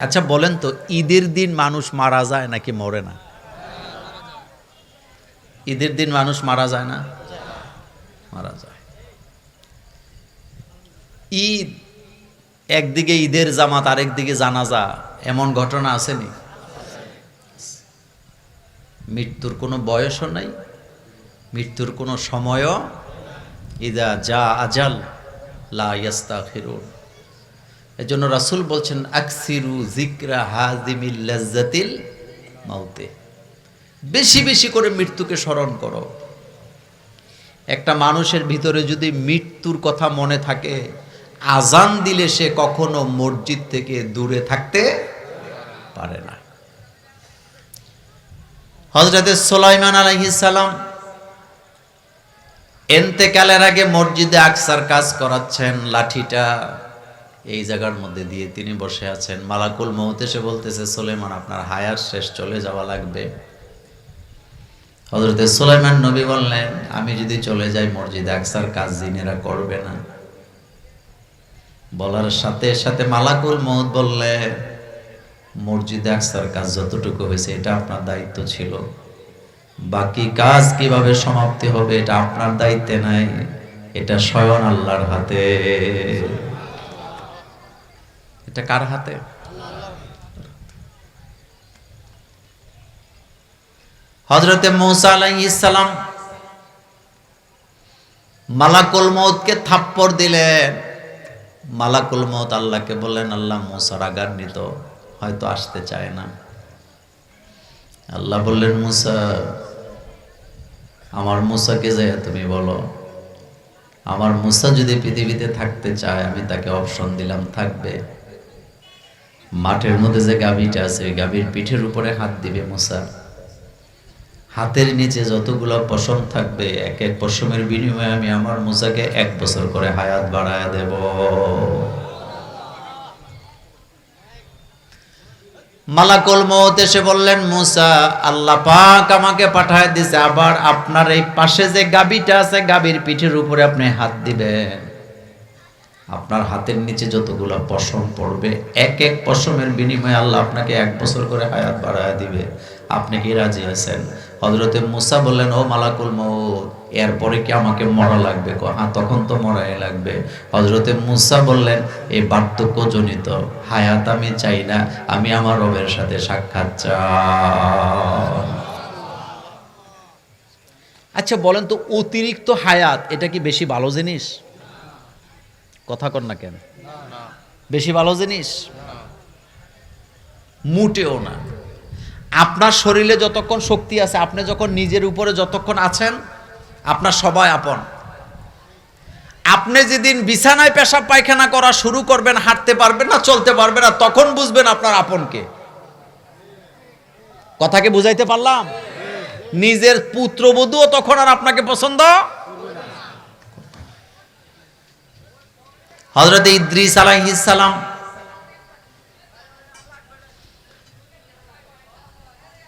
আচ্ছা বলেন তো, ঈদের দিন মানুষ মারা যায় নাকি মরে না? ঈদের দিন মানুষ মারা যায় না? মারা যায়। ঈদ, একদিকে ঈদের জামাত, আরেকদিকে জানাজা, এমন ঘটনা আসেনি? মৃত্যুর কোনো বয়সও নাই, মৃত্যুর কোনো সময়ও ইদা যা আজাল লা ইয়াস্তা ফিরুন এজন্য রাসুল বলছেন, আকসিরু জিকরা হাজিমিল লাজ্জাতিল মাউতে। বেশি বেশি করে মৃত্যুকে স্মরণ করো। একটা মানুষের ভিতরে যদি মৃত্যুর কথা মনে থাকে আজান দিলে সে কখনো মসজিদ থেকে দূরে থাকতে পারে না। হজরতে সোলাইমান সালাম এন্তেকালের আগে মসজিদে আকসার কাজ করাচ্ছেন লাঠিটা। এই জায়গার মধ্যে দিয়ে তিনি বসে আছেন। মালাকুল মৌত এসে বলতেছে, সোলেমান, আপনার হায়ার শেষ, চলে যাওয়া লাগবে। হজরতে সোলেমান নবী বললেন, আমি যদি চলে যাই, মসজিদে আকসার কাজ জিনেরা করবে না। বলার সাথে সাথে মালাকুল মৌত বললেন মসজিদে আকসার কাজ যতটুকু হয়েছে, এটা আপনার দায়িত্ব ছিল। বাকি কাজ কীভাবে সমাপ্তি হবে, এটা আপনার দায়িত্বে নাই, এটা স্বয়ং আল্লাহর হাতে। এটা কার হাতে? হজরতে মৌসা আলাইসালাম মালাকুল মৌতকে থাপ্পড় দিলেন। মালাকুল মৌত আল্লাহকে বললেন, আল্লাহ মৌসার আগান্বিত হয়তো আসতে চায় না। আল্লাহ বললেন, মুসা, আমার মুসাকে যায় তুমি বলো, আমার মুসা যদি পৃথিবীতে থাকতে চায়, আমি তাকে অপশন দিলাম, থাকবে। মাঠের মধ্যে যে গাভীটা আছে, ওই গাভীর পিঠের উপরে হাত দিবে মুসা। হাতের নিচে যতগুলো পশম থাকবে, এক এক পশমের বিনিময়ে আমি আমার মুসাকে এক বছর করে হায়াত বাড়ায় দেব। মালাকুল মৌত এসে বললেন, মুসা, আল্লাহ পাক আমাকে পাঠায় দিছে, আবার আপনার এই পাশে যে গাবিটা আছে গাবির পিঠের উপরে আপনি হাত দিবেন। আপনার হাতের নিচে যতগুলো পশম পড়বে, এক এক পশমের বিনিময়ে আল্লাহ আপনাকে এক বছর করে হায়াত বাড়ায় দিবে। আপনি কি রাজি হয়েছেন হজরতে মুসা বললেন, ও মালাকুল মৌত এরপরে কি আমাকে মরা লাগবে? হ্যাঁ তখন তো মরাই লাগবে। হজরতে মুসা বললেন এই বার্ধক্য জনিত হায়াত আমি চাই না, আমি আমার রবের সাথে সাক্ষাৎ চাই। আচ্ছা বলেন তো, অতিরিক্ত হায়াত, এটা কি বেশি ভালো জিনিস? কথা কর না কেন? বেশি ভালো জিনিস? মুটেও না। আপনার শরীরে যতক্ষণ শক্তি আছে, আপনি যখন নিজের উপরে যতক্ষণ আছেন, আপনার সবাই আপন। আপনি যেদিন বিছানায় পেশাব পায়খানা করা শুরু করবেন, হাঁটতে পারবেন না, চলতে পারবেন না, তখন বুঝবেন আপনার আপনকে। কথাকে বুঝাইতে পারলাম? নিজের পুত্রবধূও তখন আর আপনাকে পছন্দ হজরত ইদ্রিস আলাইহিস সালাম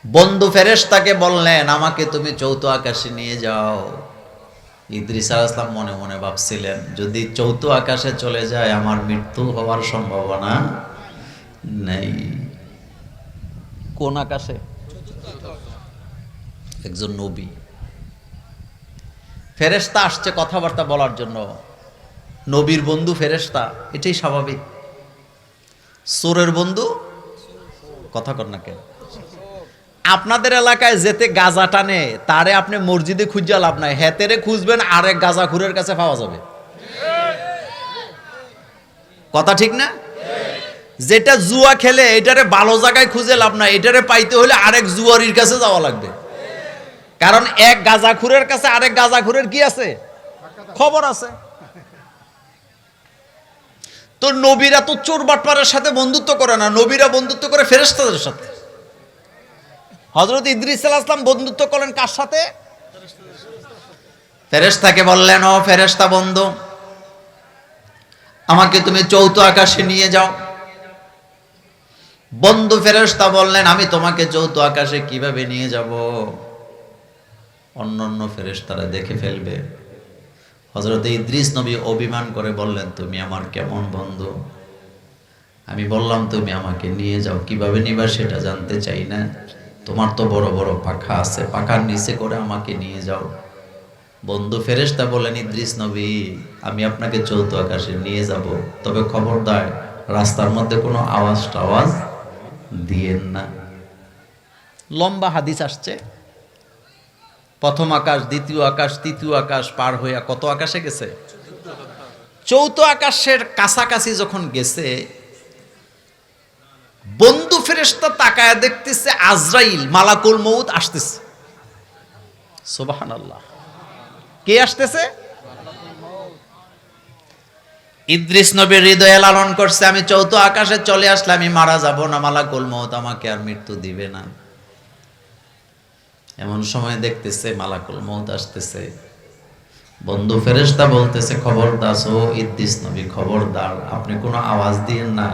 বন্ধু ফেরেশতাকে বললেন আমাকে তুমি চৌথ আকাশে নিয়ে যাও। ইদ্রিস আলাইসলাম মনে মনে ভাবছিলেন যদি চৌথ আকাশে চলে যায় আমার মৃত্যু হওয়ার সম্ভাবনা নেই। কোন আকাশে? একজন নবী। ফেরেশতা আসছে কথাবার্তা বলার জন্য। নবীর বন্ধু ফেরেশতা, এটাই স্বাভাবিক। চোরের বন্ধু, কথা কর না কেন? আপনাদের এলাকায় যেতে গাজা টানে, তারে আপনি মসজিদে খুঁজে লাভ নাই। হেতেরে খুঁজবেন, আরেক গাজা খুরের কাছে পাওয়া যাবে। কথা ঠিক না? যেটা জুয়া খেলে, এটারে ভালো জায়গায় খুঁজে লাভ নাই। এটারে পাইতে হলে আরেক জুয়ারির কাছে যাওয়া লাগবে। কারণ এক গাজাখুরের কাছে আরেক গাজাখুরের কি আছে? খবর আছে। তো নবীরা তো চোর বাটপারের সাথে বন্ধুত্ব করে না, নবীরা বন্ধুত্ব করে ফেরেস্তাদের সাথে। হজরত ইদ্রিস আসলাম বন্ধুত্ব করেন কার সাথে? ফেরেস্তাকে বললেন, ও ফেরেস্তা বন্ধু, আমাকে তুমি চৌথ আকাশে নিয়ে যাও। বন্ধু ফেরেস্তা বললেন, আমি তোমাকে চৌথ আকাশে কীভাবে নিয়ে যাব? অন্য অন্য ফেরেস্তারা দেখে ফেলবে। হজরত ইদ্রিস নবী অভিমান করে বললেন, তুমি আমার কেমন বন্ধু? আমি বললাম, তুমি আমাকে নিয়ে যাও। কীভাবে নিবা সেটা জানতে চাই না। তোমার তো বড় বড় পাখা আছে। পাখার নিচে করে আমাকে নিয়ে যাও। বন্ধু ফেরেশতা বলেন ইদ্রিস নবী, আমি আপনাকে চৌদ্দ আকাশে নিয়ে যাব। তবে খবরদার, রাস্তার মধ্যে কোনো আওয়াজ টাওয়াজ দিয়েন না। লম্বা হাদিস আসছে। প্রথম আকাশ, দ্বিতীয় আকাশ, তৃতীয় আকাশ পার হইয়া কত আকাশে গেছে? চৌথ আকাশের কাছাকাছি যখন গেছে, বন্ধু ফেরেশতা তাকায় দেখতেছে আজরাইল, মালাকুল মৌত আসতেছে। সুবহানাল্লাহ। কে আসতেছে? ইদ্রিস নবীর হৃদয়ে লালন করছে, আমি চৌথ আকাশে চলে আসলে আমি মারা যাব না, মালাকুল মৌত আমাকে আর মৃত্যু দিবে না। এমন সময় দেখতেছে মালাকুল মৌত আসতেছে। বন্ধু ফেরেশতা বলতেছে খবরদার ও ইদ্রিস নবী, খবরদার, আপনি কোনো আওয়াজ দিয়েন না,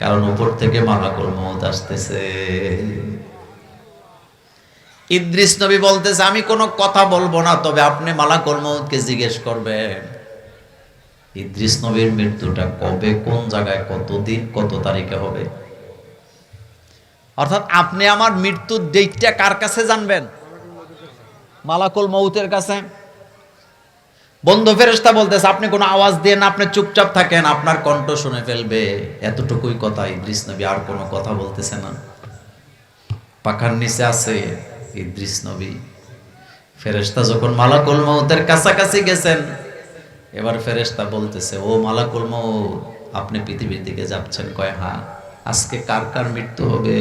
কারণ উপর থেকে মালাকুল মৌত আসতেছে। ইদ্রিস নবী বলতেছে, আমি কোনো কথা বলব না, তবে আপনি মালাকুল মৌতকে জিজ্ঞেস করবেন। ইদ্রিস নবীর মৃত্যুটা কবে, কোন জায়গায়, কতদিন, কত তারিখে হবে? অর্থাৎ আপনি আমার মৃত্যুর ডেটটা কার কাছে জানবেন? মালাকুল মৌতের কাছে। বন্ধু ফেরেস্তা বলতেছে, আপনি কোনো আওয়াজ দিয়ে না, আপনি চুপচাপ থাকেন, আপনার কণ্ঠ শুনে ফেলবে। এতটুকুই কথা ইদ্রিস নবী, আর কোনো কথা বলতেছে না। পাখার নিচে আছে ইদ্রিস নবী। ফেরেস্তা যখন মালাকুল মৌতের কাছাকাছি গেছেন, এবার ফেরেস্তা বলতেছে, ও মালাকুল মৌত আপনি পৃথিবীর দিকে যাচ্ছেন কয় হ্যাঁ আজকে কার কার মৃত্যু হবে?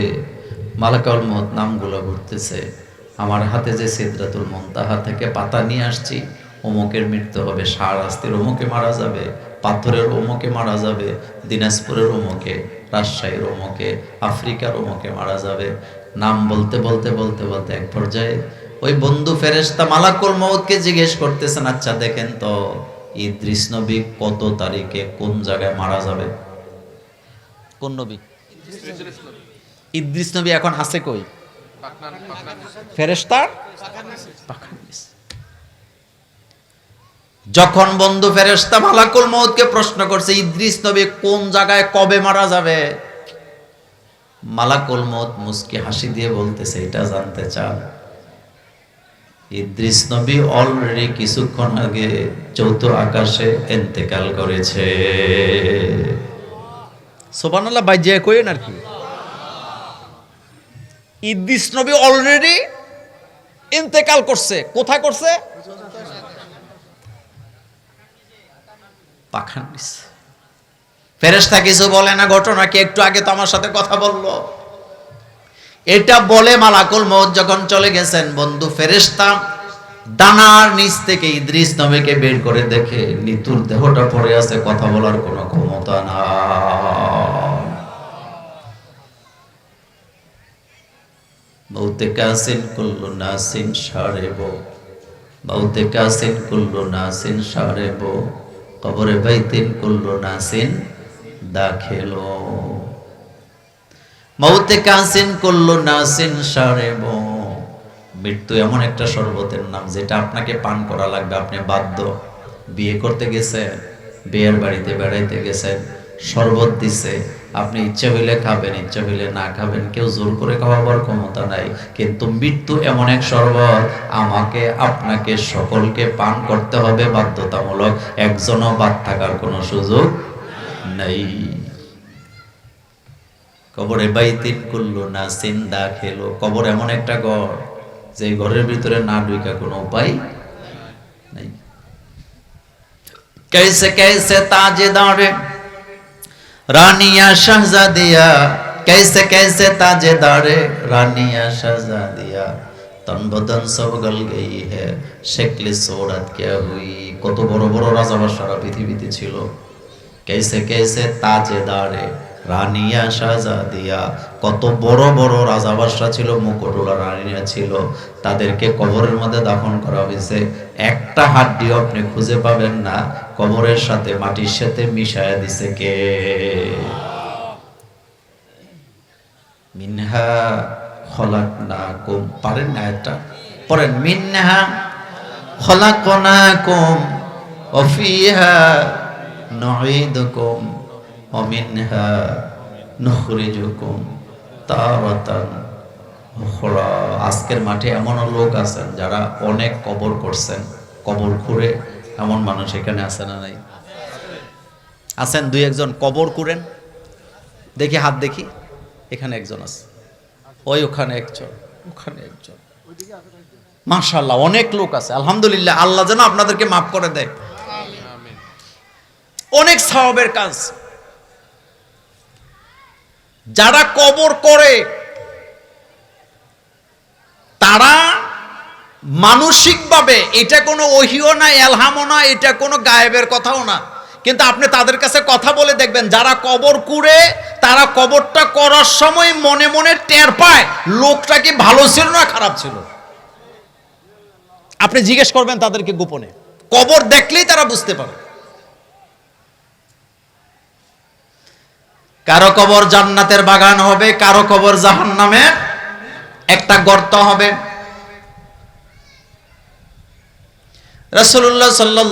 মালাকুল মৌত নামগুলো ঘুরতেছে। আমার হাতে যে সিদ্রাতুল মন্তাহা থেকে পাতা নিয়ে আসছি অমুকের মৃত্যু হবে সার আস্তির অমুকে মারা যাবে পাথরের অমুকে মারা যাবে দিনাজপুরের অমুকে রাজশাহীর অমুকে আফ্রিকার অমুকে মারা যাবে। নাম বলতে বলতে বলতে বলতে এক পর্যায়ে ওই বন্ধু ফেরেশতা মালাকুল মৌতকে জিজ্ঞেস করতেছেন আচ্ছা দেখেন তো ইদ্রিস নবী কত তারিখে কোন জায়গায় মারা যাবে? কোন নবী। ইদ্রিস নবী এখন আছে কই? নিচে। যখন বন্ধু ফেরেশতা মালাকুল মৌতকে প্রশ্ন করছে ইদ্রিস নবী কোন জায়গায় কবে মারা যাবে? মালাকুল মৌত মুস্কি হাসি দিয়ে বলতেছে এটা জানতে চান? ইদ্রিস নবী অলরেডি কিছুক্ষণ আগে চৌথ আকাশে এন্তেকাল করেছে। সোবানাল্লাহ বাইজে কইেন আর কি। ইদ্রিস নবী অলরেডি ইন্তেকাল করছে। কোথায় করছে? ফেরেশতা কিছু বলে না, ঘটনা কি? একটু আগে তো আমার সাথে কথা বলল। এটা বলে মালাকুল মৌত যখন চলে গেছেন, বন্ধু ফেরেশতা ডানার নিচ থেকে ইদ্রিস নবীকে বের করে দেখে নিতুর দেহটা পড়ে আছে, কথা বলার কোনো ক্ষমতা না বৌতে কাসিন কুল্লু নাসিন সারেব। কুল্লু কুল্লু মৌতে কাসিন করল নাসিন সারেব। মৃত্যু এমন একটা শরবতের নাম যেটা আপনাকে পান করা লাগবে, আপনি বাধ্য। বিয়ে করতে গেছেন, বিয়ের বাড়িতে বেড়াইতে গেছেন, শরবত দিছে আপনি ইচ্ছা হইলে খাবেন, ইচ্ছা হইলে না খাবেন, কেউ জোর করে খাওয়াবার ক্ষমতা নাই। কিন্তু মৃত্যু এমন এক শরবত, আমাকে, আপনাকে, সকলকে পান করতে হবে বাধ্যতামূলক। একজনও বাদ থাকার কোনো সুযোগ নেই। কবরে বাইতিন করল না সিন্দা খেলো কবর এমন একটা ঘর যে ঘরের ভিতরে না ডুইকা কোনো উপায় নেই। কেসে কেসে তাজেদারে দাঁড়ে रानिया शहजादिया कैसे कैसे ताजेदार रानिया शहजादिया तन बदन सब गल गई है शेकले सोरत क्या हुई কত বড় বড় রাজা সারা পৃথিবীতে ছিল কেসে কেসে তাজেদারে রানিয়া শাহজাদিয়া কত বড় বড় রাজা বাদশা ছিল মুকুটুলা রানীরা ছিল, তাদেরকে কবরের মধ্যে দাফন করা হয়েছে। একটা হাড্ডিও আপনি খুঁজে পাবেন না, কবরের সাথে মাটির সাথে মিশায়া দিছে কে? মিনহা খলাকনাকুম। পারেন না এটা? পড়েন, মিনহা খলাকনাকুম। ওয়া ফিহা নুঈদুকুম। ওয়া মিনহা নুখরিজুকুম তারাতান উখরা। আজকের মাঠে এমন লোক আছেন যারা অনেক কবর করছেন কবর খুঁড়ে এমন মানুষ এখানে আছে না নাই? আছেন দুই একজন কবর কুড়েন দেখি হাত দেখি এখানে একজন আছে। ওই ওখানে একজন ওখানে একজন। মাশাল্লাহ অনেক লোক আছে আলহামদুলিল্লাহ আল্লাহ যেন আপনাদেরকে মাফ করে দেয়। অনেক সওয়াবের কাজ। যারা কবর করে, তারা মানসিকভাবে এটা কোনো ওহিও না, এলহামও না, এটা কোনো গায়েবের কথাও না। কিন্তু আপনি তাদের কাছে কথা বলে দেখবেন, যারা কবর কুড়ে, তারা কবরটা করার সময় মনে মনে টের পায়, লোকটা কি ভালো ছিল না খারাপ ছিল। আপনি জিজ্ঞেস করবেন তাদেরকে গোপনে। কবর দেখলেই তারা বুঝতে পারে। কারও কবর জান্নাতের বাগান হবে, কারও কবর জাহান্নামের একটা গর্ত হবে। রসুল্লাহ সাল্লাহ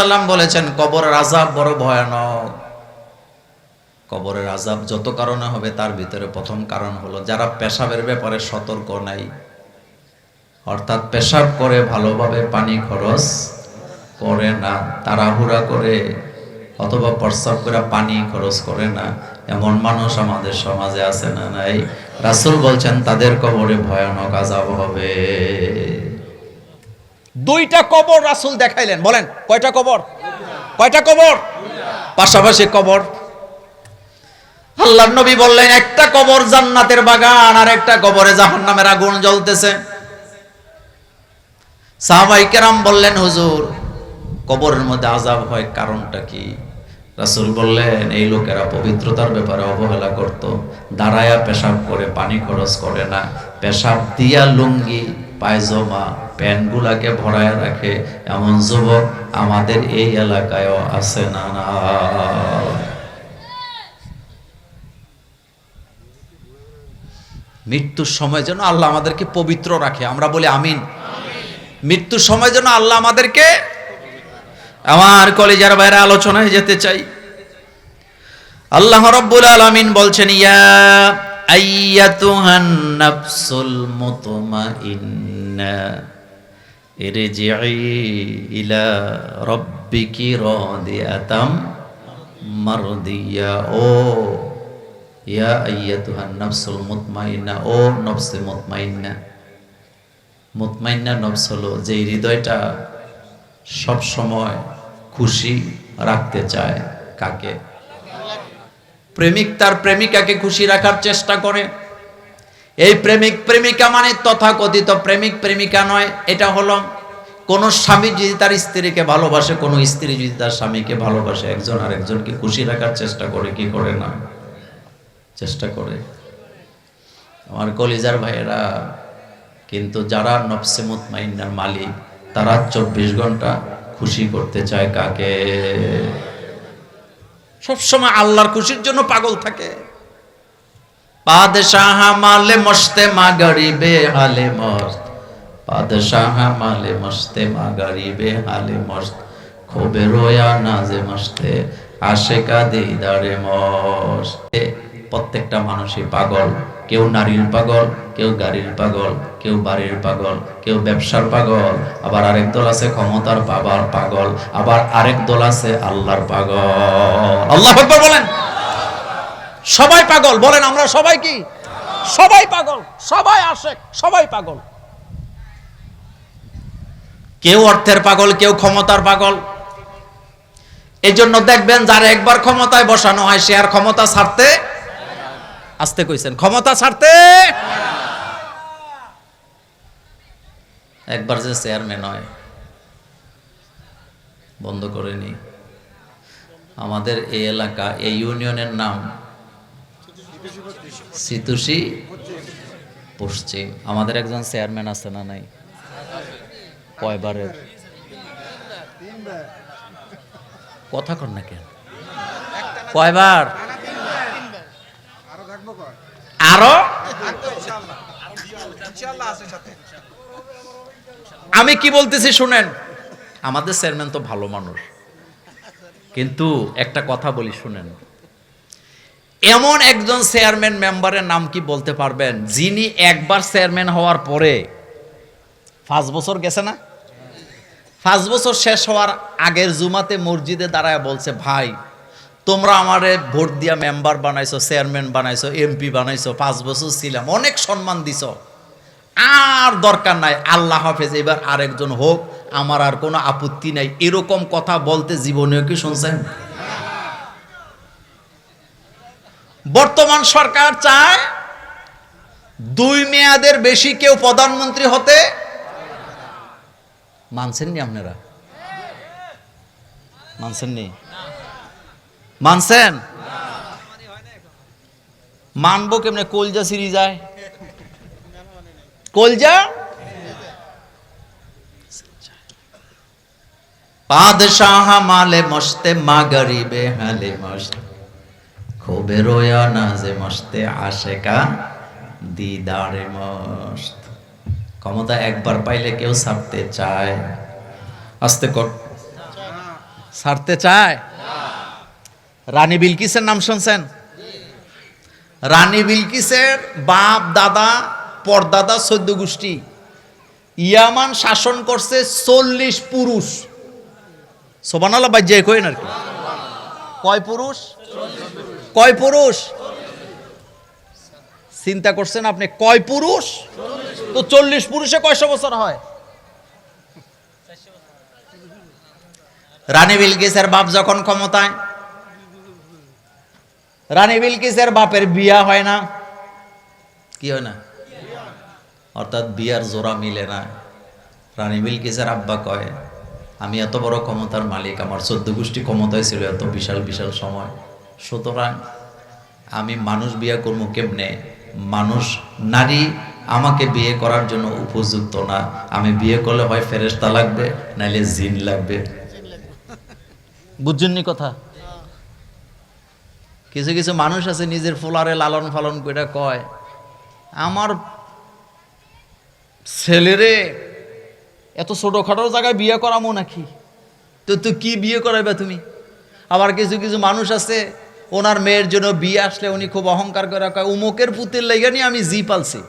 সাল্লাম বলেছেন, কবরের আজাব বড় ভয়ানক। কবরের আজাব যত কারণে হবে, তার ভিতরে প্রথম কারণ হলো যারা পেশাবের ব্যাপারে সতর্ক নাই। অর্থাৎ পেশাব করে ভালোভাবে পানি খরচ করে না, তাড়াহুড়া করে, অথবা প্রস্রাব করে পানি খরচ করে না। এমন মানুষ আমাদের সমাজে আছে না নাই? রাসূল বলছেন, তাদের কবরে ভয়ানক আজাব হবে। দুইটা কবর রাসূল দেখাইলেন, বলেন, কয়টা কবর? কয়টা কবর? পাশাপাশি কবর। আল্লাহর নবী বললেন, একটা কবর জান্নাতের বাগান আর একটা কবরে জাহান্নামের আগুন জ্বলতেছে। সাহাবাই কেরাম বললেন, হুজুর, কবরের মধ্যে আজাব হয় কারণটা কি? রাসূল বললেন এই লোকেরা পবিত্রতার ব্যাপারে অবহেলা করত দাঁড়ায়া পেশাব করে পানি খরচ করে না। পেশাব দিয়া লুঙ্গি পায়জমা প্যান্টগুলাকে ভরায় রাখে। এমন যুবক আমাদের এই এলাকায়ও আছে না না। মৃত্যুর সময় যেন আল্লাহ আমাদেরকে পবিত্র রাখে। আমরা বলি আমিন। মৃত্যুর সময় যেন আল্লাহ আমাদেরকে আমার কলেজার বাইরে আলোচনায় যেতে চাই। আল্লাহ রব্বুল আলামিন বলছেন, ইয়া আইয়াতুহান নাফসুল মুতমাইন্না ইরজিই ইলা রাব্বিকি রাদিয়াতাম মারদিয়া। ও ইয়া আইয়াতুহান নাফসুল মুতমাইন্না, ও নফসে মুতমাইন্না। মুতমাইন্না নফস হলো যে হৃদয়টা সব সময় খুশি রাখতে চায় কাকে? প্রেমিক তার প্রেমিকাকে খুশি রাখার চেষ্টা করে। এই প্রেমিক প্রেমিকা মানে তথাকথিত প্রেমিক প্রেমিকা নয়, এটা হলো কোন স্বামী যদি তার স্ত্রীকে ভালোবাসে, কোনো স্ত্রী যদি তার স্বামীকে ভালোবাসে, একজন আর একজনকে খুশি রাখার চেষ্টা করে, কি করে না? চেষ্টা করে। আমার কলিজার ভাইয়েরা, কিন্তু যারা নফসে মুতমাইন্নার মালিক, তারা চব্বিশ ঘণ্টা খুশি করতে চায় কাকে? সবসময় আল্লাহর খুশির জন্য পাগল থাকে। মালে মা হালে মস্ত। মালে মা হালে মস্ত। নাজে আশেকা প্রত্যেকটা মানুষই পাগল। কেউ নারীর পাগল, কেউ গাড়ির পাগল, কেউ বাড়ির পাগল, কেউ ব্যবসার পাগল, আবার আরেক দল আছে ক্ষমতার বাবার পাগল, আবার আরেক দল আছে আল্লাহর পাগল। আল্লাহ বলেন। সবাই পাগল, বলেন আমরা সবাই কি? সবাই পাগল, সবাই আশেক, সবাই পাগল। কেউ অর্থের পাগল, কেউ ক্ষমতার পাগল। এই জন্য দেখবেন যারা একবার ক্ষমতায় বসানো হয়, সে আর ক্ষমতা ছাড়তে আসতে কইছেন, ক্ষমতা ছাড়তে। একবার যে চেয়ারম্যান হয়, বন্ধ করেনি আমাদের এই এলাকা, এই ইউনিয়নের নাম সিতুষি পশ্চিম। আমাদের একজন চেয়ারম্যান আছে না নাই? কয়বারের? কথা কর না কেন? কয়বার? আরও? আমি কি বলতেছি শুনেন? আমাদের চেয়ারম্যান তো ভালো মানুষ। কিন্তু একটা কথা বলি শুনেন। এমন একজন চেয়ারম্যান মেম্বারের নাম কি বলতে পারবেন? যিনি একবার চেয়ারম্যান হওয়ার পরে পাঁচ বছর গেছে না? পাঁচ বছর শেষ হওয়ার আগের জুমাতে মসজিদে দাঁড়ায় বলছে, ভাই তোমরা আমারে ভোট দিয়া মেম্বার বানাইছো, চেয়ারম্যান বানাইছো এমপি বানাইছো, পাঁচ বছর ছিলাম, অনেক সম্মান দিছো। আর দরকার নাই, আল্লাহ হাফেজ, এবার আরেকজন হোক, আমার আর কোনো আপত্তি নাই। এরকম কথা বলতে জীবনেও কি শুনছেন? বর্তমান সরকার চায় দুই মেয়াদের বেশি কেউ প্রধানমন্ত্রী হতে। মানছেননি আপনারা? মানছেননি? মানছেন? মানবো কেমনে? কলজা সিরি যায়। কলজা? পাদশাহ মালে মস্তে, মা গরিবে হালে মস্ত। খুবে রোয়া নাজে মস্তে, আশেকা দিদারে মস্ত। ক্ষমতা একবার পাইলে কেউ ছাড়তে চায়। আস্তে কর। ছাড়তে চায়? রানী বিলকিসের নাম শুনছেন? রানী বিলকিসের বাপ, দাদা, পরদাদা সদ্য গোষ্ঠী। ইয়ামান শাসন করছে চল্লিশ পুরুষ। সোবানালা বাজ্যে কইন আর কি। কয় পুরুষ? কয় পুরুষ? চিন্তা করছেন আপনি, কয় পুরুষ? তো চল্লিশ পুরুষে কয়শো বছর হয়? রানী বিলকিসের বাপ যখন ক্ষমতায় রানী বিলকিসের বাপের বিয়া হয় না। কি হয় না? অর্থাৎ বিয়ার জোড়া মিলে না। রানী বিলকিসের আব্বা কয়, আমি এত বড় ক্ষমতার মালিক, আমার চোদ্দ গোষ্ঠী ক্ষমতায় ছিল, এত বিশাল বিশাল সময়। সুতরাং আমি মানুষ বিয়ে করব কেমনে? মানুষ, নারী আমাকে বিয়ে করার জন্য উপযুক্ত না। আমি বিয়ে করলে হয় ফেরেস্তা লাগবে, নাইলে জিন লাগবে। বুঝছেননি কথা? কিছু কিছু মানুষ আছে নিজের ফোলারে লালন পালন করে কয়, আমার ছেলেরে এত ছোটখাটো জায়গায় বিয়ে করামো নাকি? তো তুই কি বিয়ে করাইবে তুমি? আবার কিছু কিছু মানুষ আছে, ওনার মেয়ের জন্য বিয়ে আসলে উনি খুব অহংকার করে কয়, উমুকের পুতের লেগে নিয়ে আমি জি পালছি।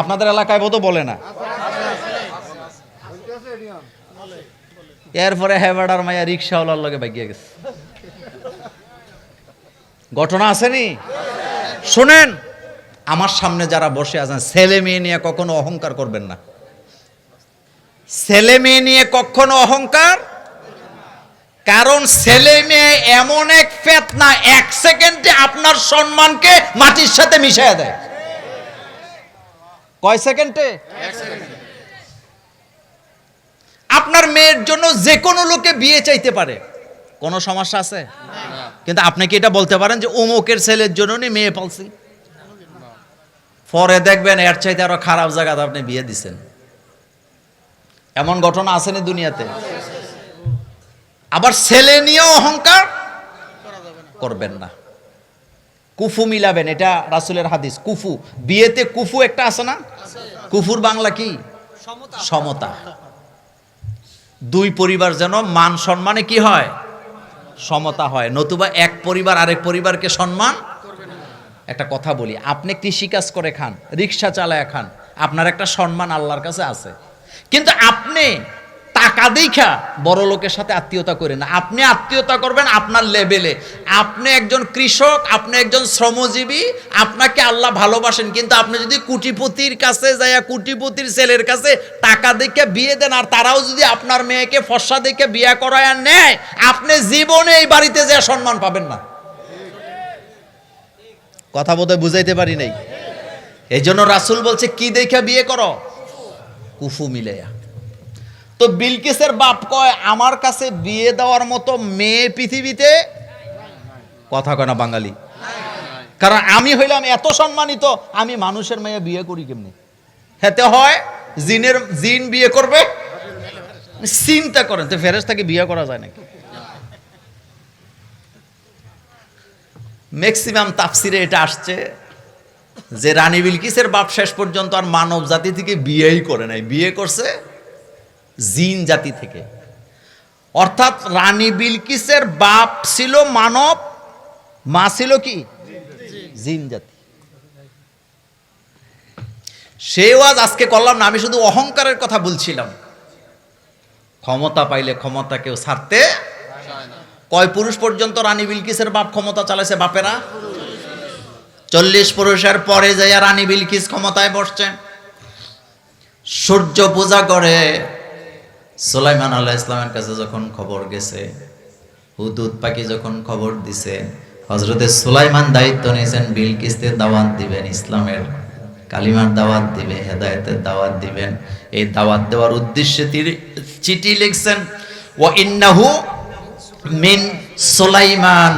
আপনাদের এলাকায় বোধ বলে না। এরপরে হেবাডার মাইয়া রিক্সাওয়ালার লগে বাইকিয়ে গেছে। ঘটনা আসেনি? শোনেন, আমার সামনে যারা বসে আছেন, ছেলে মেয়ে নিয়ে কখনো অহংকার করবেন না। ছেলে মেয়ে নিয়ে কখনো অহংকার? কারণ ছেলে মেয়ে এমন এক ফেতনা, এক সেকেন্ডে আপনার সম্মানকে মাটির সাথে মিশিয়ে দেয়। কয় সেকেন্ডে? আপনার মেয়ের জন্য যে কোনো লোকে বিয়ে চাইতে পারে। কোনো সমস্যা আছে? কিন্তু আপনি কি এটা বলতে পারেন যে অমুকের ছেলের জন্য নি মেয়ে পালছি পরে দেখবেন এর চাইতে আরও খারাপ জায়গাতে আপনি বিয়ে দিছেন। এমন ঘটনা আসেনি দুনিয়াতে? আবার ছেলে নিয়েও অহংকার করবেন না। কুফু মিলাবেন এটা রাসুলের হাদিস। কুফু বিয়েতে কুফু একটা আছে না? কুফুর বাংলা কি? সমতা। দুই পরিবার যেন মান সম্মানে কি হয়? সমতা হয়। নতুবা এক পরিবার আরেক পরিবারকে সম্মান একটা কথা বলি। আপনি কৃষিকাজ করে খান, রিক্সা চালায় খান, আপনার একটা সম্মান আল্লাহর কাছে আছে। কিন্তু আপনি টাকা দেখা বড় লোকের সাথে আত্মীয়তা করে না। আপনি আত্মীয়তা করবেন আপনার লেভেলে আপনি একজন কৃষক, আপনি একজন শ্রমজীবী, আপনাকে আল্লাহ ভালোবাসেন। কিন্তু আপনি যদি কুটিপতির কাছে যাইয়া কুটিপতির ছেলের কাছে টাকা দেখে বিয়ে দেন আর তারাও যদি আপনার মেয়েকে ফর্সা দেখে বিয়ে করায় নেয়, আপনি জীবনে এই বাড়িতে যে সম্মান পাবেন না। কথা বোধহয় বুঝাইতে পারি নাই? এই জন্য রাসুল বলছে, কি দেখে বিয়ে করো? কুফু মিলেয়া তো বিলকিসের বাপ কয়, আমার কাছে বিয়ে দেওয়ার মতো মেয়ে পৃথিবীতে কথা কয় না বাঙালি? কারণ আমি হইলাম এত সম্মানিত, আমি মানুষের মেয়ে বিয়ে করি কেমনি? হেতে হয়, জিনের, জিন বিয়ে করবে? চিন্তা করেন, তো ফেরেস্তাকে বিয়ে করা যায় নাকি? ম্যাক্সিমাম তাফসিরে এটা আসছে যে রানী বিলকিসের বাপ শেষ পর্যন্ত আর মানব জাতি থেকে বিয়েই করে নাই। বিয়ে করছে জিন জাতি থেকে। অর্থাৎ রানী বিলকিসের বাপ ছিল মানব, মা ছিল কি? জিন জাতি। সে ওয়াজ আজকে করলাম না, আমি শুধু অহংকারের কথা বলছিলাম। ক্ষমতা পাইলে ক্ষমতা কেউ ছাড়তে কয় পুরুষ পর্যন্ত রানী বিলকিসের বাপ ক্ষমতা চালাইছে বাপেরা? চল্লিশ পুরুষের পরে যাইয়া রানী বিলকিস ক্ষমতায় বসছেন। সূর্য পূজা করে সুলাইমান আল্লাহ ইসলামের কাছে যখন খবর গেছে, হুদুদ পাখি যখন খবর দিছে হজরতে সুলাইমান দায়িত্ব নিয়েছেন বিলকিসদের দাওয়াত দিবেন, ইসলামের কালিমার দাওয়াত দিবে হেদায়েতের দাওয়াত দিবেন। এই দাওয়াত দেওয়ার উদ্দেশ্যে তিনি চিঠি লিখছেন ও ইন্নাহু মিন সুলাইমান।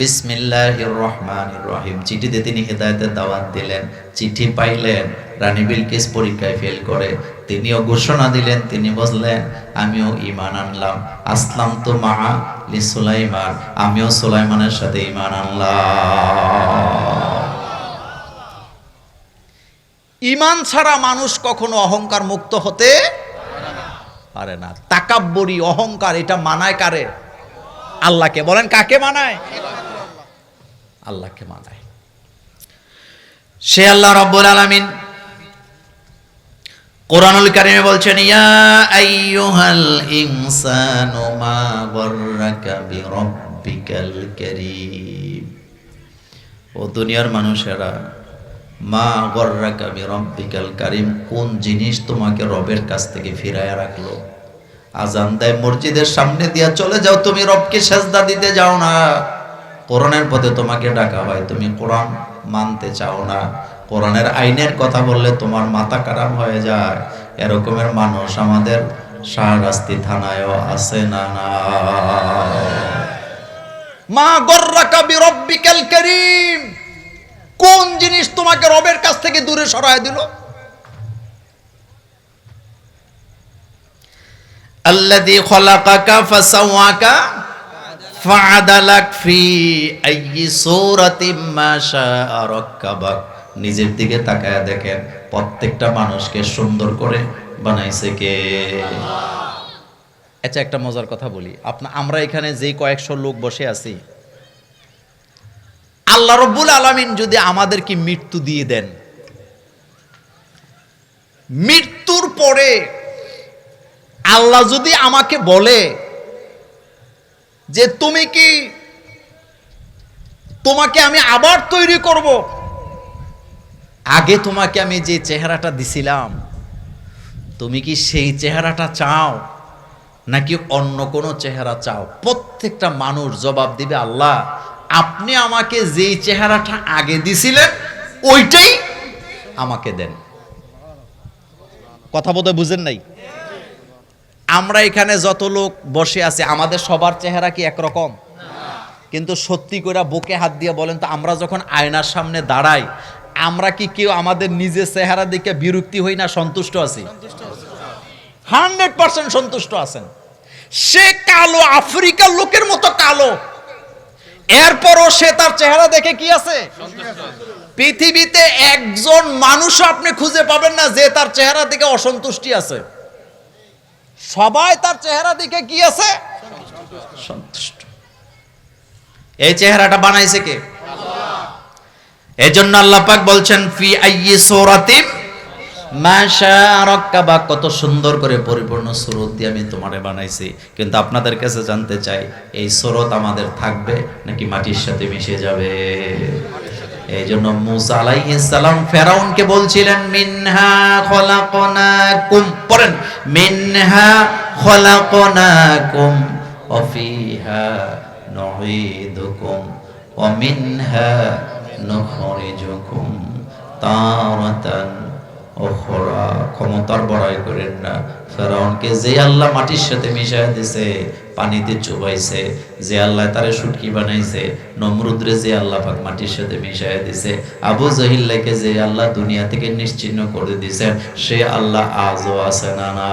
বিসমিল্লাহির রহমানির রহিম। চিঠিতে তিনি হেদায়েতের দাওয়াত দিলেন, চিঠি পাইলেন, রানী বিলকিস পরীক্ষায় ফেল করে তিনিও ঘোষণা দিলেন, তিনি বললেন, আমিও ইমান আনলাম। আসলাম তো মা সুলাইমান, আমিও সুলাইমানের সাথে ঈমান আনলাম। ঈমান ছাড়া মানুষ কখনো অহংকার মুক্ত হতে পারে না। তাকাব্বরি, অহংকার, এটা মানায় কারে? আল্লাহকে বলেন, কাকে মানায়? আল্লাহকে মানায়। সে আল্লাহ রব্বুল আলামিন কোরআনুল কারিমে বলছেন, ইয়া আইয়ুহাল ইনসানু মা গররাকা বিরাব্বিকাল কারীম। ও দুনিয়ার মানুষেরা, মা গররাকা বিরাব্বিকাল কারীম, কোন জিনিস তোমাকে রবের কাছ থেকে ফিরায়া রাখল? আজান দেয় মসজিদের সামনে দিয়া চলে যাও, তুমি রবকে সেজদা দিতে যাও না। কোরআনের পথে তোমাকে ডাকা হয়, তুমি কোরআন মানতে চাও না। কোরআনের আইনের কথা বললে তোমার মাথা খারাপ হয়ে যায়। এরকমের মানুষ আমাদের শাহরাস্তি থানায়ও আছে না না? মা গর্রাকা বিরব্বিকাল করিম। কোন জিনিস তোমাকে রবের কাছ থেকে দূরে সরায় দিল? আল্লাযী খলাকাকা ফাসাওয়াকা ফাআদালাক ফি আইয়ি সূরাতিন মা শাআ রাক্কাবাক। নিজের দিকে তাকায় দেখেন প্রত্যেকটা মানুষকে সুন্দর করে বানাইছে কে? আচ্ছা একটা মজার কথা বলি। আপনার আমরা এখানে যেই কয়েকশো লোক বসে আছি, আল্লাহ রব্বুল আলামিন যদি আমাদেরকে মৃত্যু দিয়ে দেন, মৃত্যুর পরে আল্লাহ যদি আমাকে বলে যে, তুমি কি তোমাকে আমি আবার তৈরি করব? আগে তোমাকে আমি যে চেহারাটা দিছিলাম, তুমি কি সেই চেহারাটা চাও, নাকি অন্য কোনো চেহারা চাও? প্রত্যেকটা মানুষ জবাব দিবে, আল্লাহ, আপনি আমাকে যেই চেহারাটা আগে দিছিলেন, ওইটাই আমাকে দেন। কথা বোধহয় বুঝেন নাই? আমরা এখানে যত লোক বসে আছে, আমাদের সবার চেহারা কি একরকম? কিন্তু সত্যি করে বুকে হাত দিয়ে বলেন তো, আমরা যখন আয়নার সামনে দাঁড়াই আমরা কি কেউ আমাদের নিজের চেহারা দেখে বিরক্তি হই না সন্তুষ্ট আছি? হান্ড্রেড পার্সেন্ট সন্তুষ্ট আছেন। সে কালো আফ্রিকার লোকের মতো কালো। এরপরও সে তার চেহারা দেখে কি আছে? পৃথিবীতে একজন মানুষ আপনি খুঁজে পাবেন না যে তার চেহারা দিকে অসন্তুষ্টি আছে। সবাই তার চেহারা দিকে কি আছে? সন্তুষ্ট। এই চেহারাটা বানাইছে কে? এই জন্য আল্লাহ পাক বলছেন, ফি আইয়ি সূরাতিম মাশা রাক্কাবা কত সুন্দর করে পরিপূর্ণ সুরত দিয়ে আমি তোমারে বানাইছি। কিন্তু আপনাদের কাছে জানতে চাই, এই সুরত আমাদের থাকবে নাকি মাটির সাথে মিশে যাবে? এই জন্য মুসা আলাইহিস সালাম ফেরাউনকে বলছিলেন, মিনহা খলাকনাকুম। পড়েন, মিনহা খলাকনাকুম ওয়া ফিহা নুঈদুকুম। ওয়া মিনহা নুখরিজুকুম ওখরা ক্ষমতার বড়াই করেন না। ফেরাউনকে যে আল্লাহ মাটির সাথে মিশাই দিছে, পানিতে চুবাইছে, যে আল্লাহ তারে সুটকি বানাইছে, নমরুদ্রে যে আল্লাহ পাক মাটির সাথে মিশাই দিছে, আবু জহিল্লাকে যে আল্লাহ দুনিয়া থেকে নিশ্চিহ্ন করে দিছেন, সে আল্লাহ আজও আছে না না